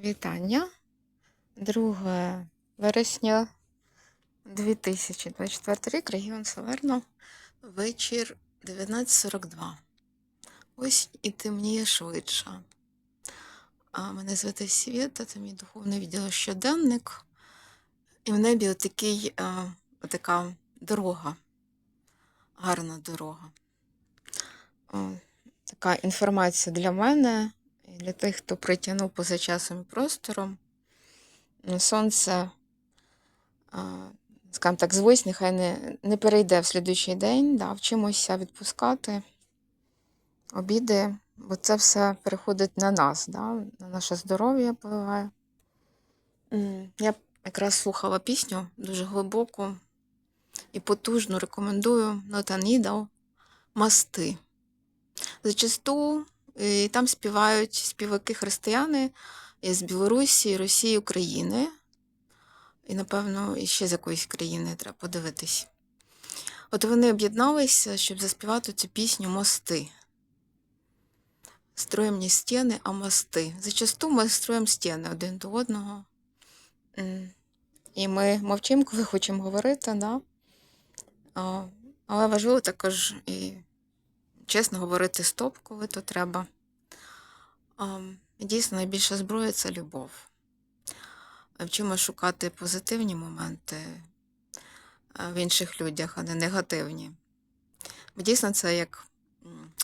Вітання. 2 вересня 2024 рік, регіон Саверно, вечір 19.42. Ось і темніє швидше. А мене звати Свєта, це мій духовний відділ щоденник. І в небі отакий, отака дорога, гарна дорога. Така інформація для мене для тих, хто притягнув поза часом і простором. Ну, Сонце, скажімо так, звось, нехай не, не перейде в слідуючий день, да, вчимося відпускати обіди, бо це все переходить на нас, да, на наше здоров'я впливає. Я якраз слухала пісню дуже глибоку і потужну, рекомендую Нотанідал Масти. Зачасту е, там співають співаки християни з Білорусі, Росії, України. І, напевно, і ще з якоїсь країни треба подивитись. От вони об'єдналися, щоб заспівати цю пісню Мости. Строїмо не стіни, а мости. Зачасту ми строїмо стіни один до одного. І ми мовчимо, коли хочемо говорити, да? Але важливо також і чесно говорити стоп, коли то треба. Дійсно, найбільша зброя це любов. Вчимо шукати позитивні моменти в інших людях, а не негативні. Дійсно це як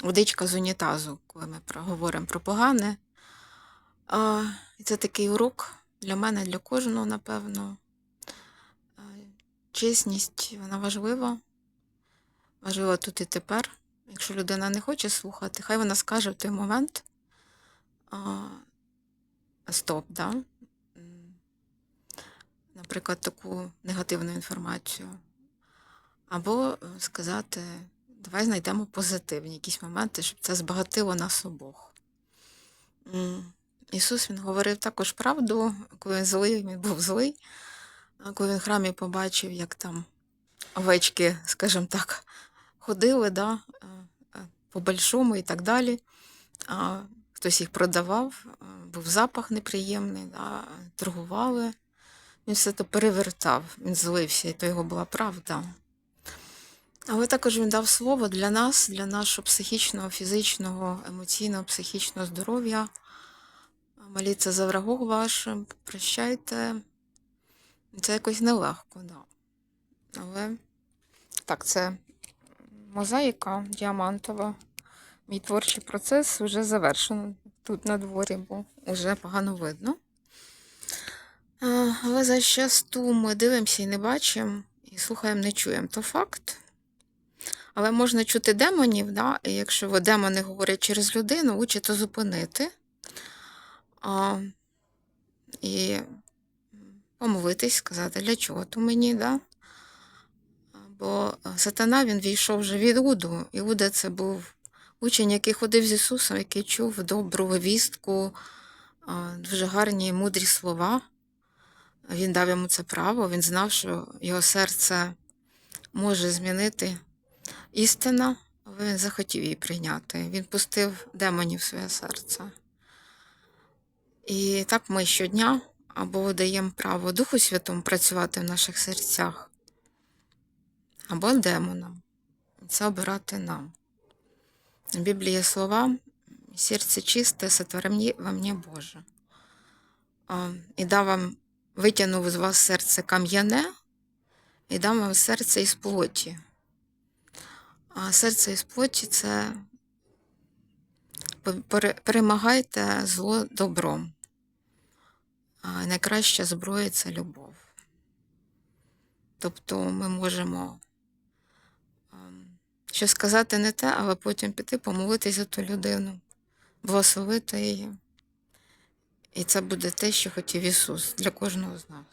водичка з унітазу, коли ми говоримо про погане. Це такий урок для мене, для кожного, напевно. Чесність, вона важлива. Важлива тут і тепер. Якщо людина не хоче слухати, хай вона скаже в той момент а, стоп, да? Наприклад, таку негативну інформацію. Або е, сказати, давай знайдемо позитивні якісь моменти, щоб це збагатило нас обох. Ісус він говорив також правду, коли він злий, він був злий, коли він в храмі побачив, як там овечки, скажімо так, ходили, да, е, по-большому і так далі. А, хтось їх продавав, був запах неприємний, да, торгували. Він все то перевертав, він злився, і то його була правда. Але також він дав слово для нас, для нашого психічного, фізичного, емоційного, психічного здоров'я. Моліться за врагов вашим, прощайте. Це якось нелегко, да. Але так, це мозаїка діамантова. Мій творчий процес вже завершено тут на дворі, бо вже погано видно. Але за часту ми дивимося і не бачимо, і слухаємо, не чуємо. То факт. Але можна чути демонів, да? і якщо демони говорять через людину, лучше то зупинити а, і помолитись, сказати, для чого то мені, да? Бо е, сатана він війшов вже в Іуду. Іуда це був учень, який ходив з Ісусом, який чув добру вістку, дуже гарні мудрі слова. Він дав йому це право, він знав, що його серце може змінити істина, він захотів її прийняти. Він пустив демонів в своє серце. І так ми щодня або даємо право Духу Святому працювати в наших серцях, або демонам. Це обирати нам. В Біблії слова серце чисте, сотвори во мне Боже. І дав вам, витягнув з вас серце кам'яне, і дам вам серце із плоті. А серце із плоті це перемагайте зло добром. А найкраща зброя це любов. Тобто ми можемо щось сказати не те, але потім піти помолитися за ту людину, благословити її. І це буде те, що хотів Ісус для кожного з нас.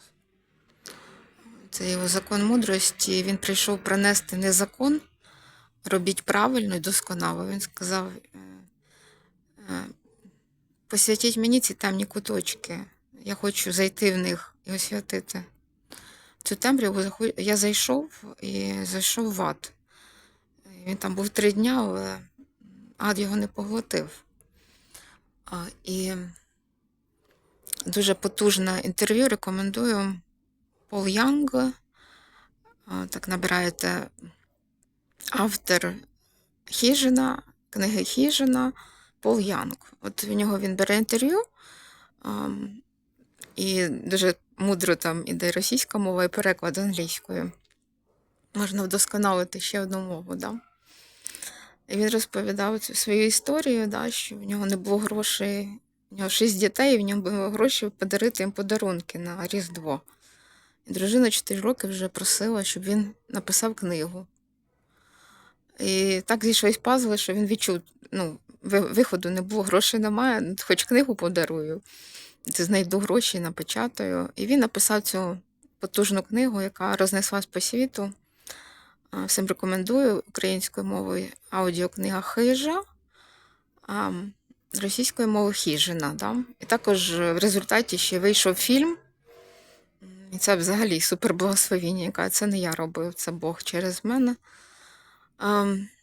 Це його закон мудрості. Він прийшов принести не закон, робіть правильно і досконало. Він сказав: е, е, посвятіть мені ці темні куточки. Я хочу зайти в них і освятити. Цю темряву я зайшов і зайшов в ад. Він там був три дня, але ад його не поглотив. І Дуже потужне інтерв'ю. Рекомендую Пол Янг. Так набираєте автор Хіжина, книги Хіжина, Пол Янг. От в нього він бере інтерв'ю. І дуже мудро там іде російська мова і переклад англійською. Можна вдосконалити ще одну мову. Да? Він розповідав цю свою історію, да, що в нього не було грошей, у нього шість дітей, і в нього було гроші подарити їм подарунки на Різдво. І дружина 4 роки вже просила, щоб він написав книгу. І так зійшлись пазли, що він відчув, ну, виходу не було, грошей немає, ну, хоч книгу подарую. Знайду гроші, напечатаю. І він написав цю потужну книгу, яка рознеслась по світу. Всім рекомендую українською мовою аудіокнига Хижа, російською мовою Хіжина. Да? І також в результаті ще вийшов фільм. І це взагалі суперблагословіння, яка це не я робив, це Бог через мене.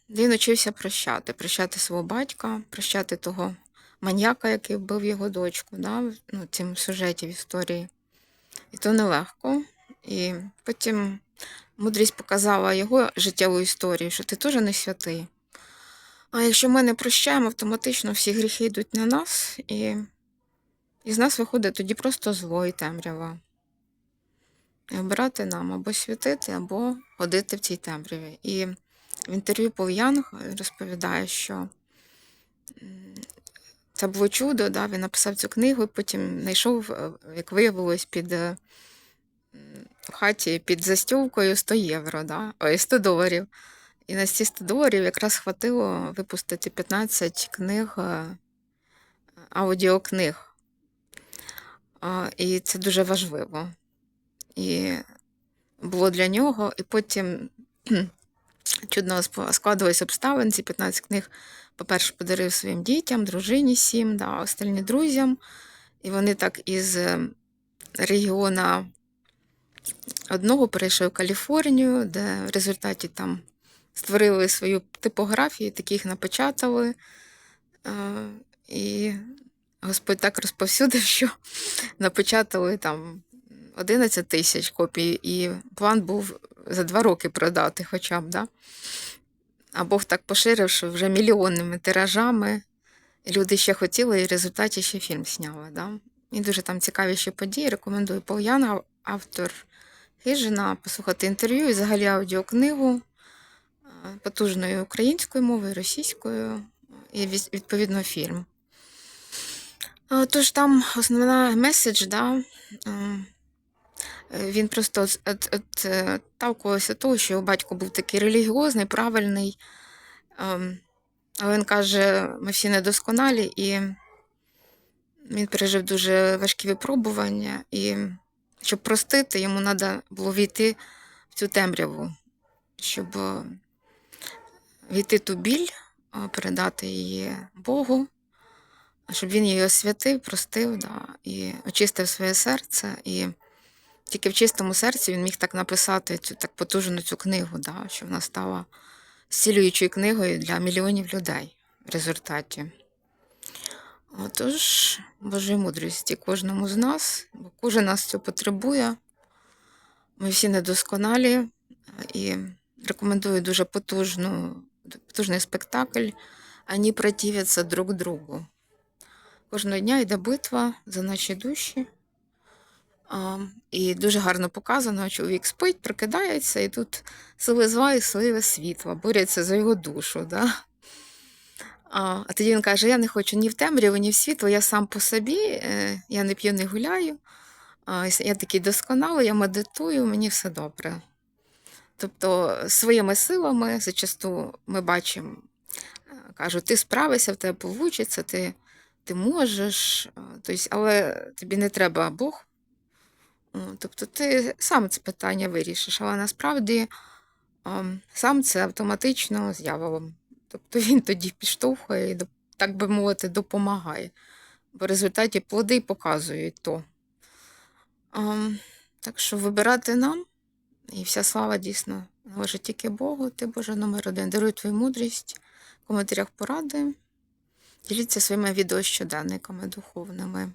Він учився прощати, прощати свого батька, прощати того маньяка, який вбив його дочку, да, в ну, цим сюжеті в історії. І то нелегко. І потім мудрість показала його життєву історію, що ти теж не святий. А якщо ми не прощаємо, автоматично всі гріхи йдуть на нас, і, і з нас виходить тоді просто зло і темрява. І обирати нам або святити, або ходити в цій темряві. І в інтерв'ю Пол Янг розповідає, що це було чудо, да? він написав цю книгу, і потім знайшов, е, як виявилось, під е, в хаті під застілкою 100 євро, да? Ой, 100 доларів. І на ці 100 доларів якраз хватило випустити 15 книг, е, аудіокниг. І це дуже важливо. І було для нього, і потім чудно складувались обставин. Ці 15 книг, по-перше, подарив своїм дітям, дружині сім, да, остальні друзям. І вони так із е, регіона одного перейшли в Каліфорнію, де в результаті там створили свою типографію, таких напечатали. Е, І Господь так розповсюдив, що напечатали там 11 тисяч копій, і план був за два роки продати хоча б. Да? А Бог так поширив, що вже мільйонними тиражами люди ще хотіли, і в результаті ще фільм зняли. Да? І дуже там цікаві ще події. Рекомендую Пол автор Хижина, послухати інтерв'ю і взагалі аудіокнигу е, потужною українською мовою, російською, і відповідно фільм. Тож там основна меседж, да, е, він просто от, е, того, що його батько був такий релігіозний, правильний. Але він каже, ми всі недосконалі, і він пережив дуже важкі випробування. І щоб простити, йому треба було війти в цю темряву, щоб е, війти ту біль, е, передати її Богу, щоб він її освятив, простив да, і очистив своє серце. І тільки в чистому серці він міг так написати цю так потужну цю книгу, да, що вона стала зцілюючою книгою для мільйонів людей в результаті. Отож, Божої мудрості кожному з нас, бо кожен нас цього потребує. Ми всі недосконалі е, і рекомендую дуже потужну, потужний спектакль. Вони противляться друг другу. Кожного дня йде битва за наші душі. І дуже гарно показано, чоловік спить, прокидається, і тут сили зла і сили світла борються за його душу. Да? А, а тоді він каже: Я не хочу ні в темряву, ні в світло, я сам по собі, е, я не п'ю, не гуляю. Я такий досконалий, я медитую, мені все добре. Тобто своїми силами зачасту ми бачимо, е, кажуть, ти справишся, в тебе вийде, ти, ти можеш, тобто, але тобі не треба Бог. Тобто ти сам це питання вирішиш, але насправді сам це автоматично з дьяволом. Тобто він тоді підштовхує і, так би мовити, допомагає. Бо в результаті плоди показують то. Ам, так що вибирати нам, і вся слава дійсно належить тільки Богу. Ти, Боже, номер один. Даруй твою мудрість, в коментарях поради. Діліться своїми відео щоденниками духовними.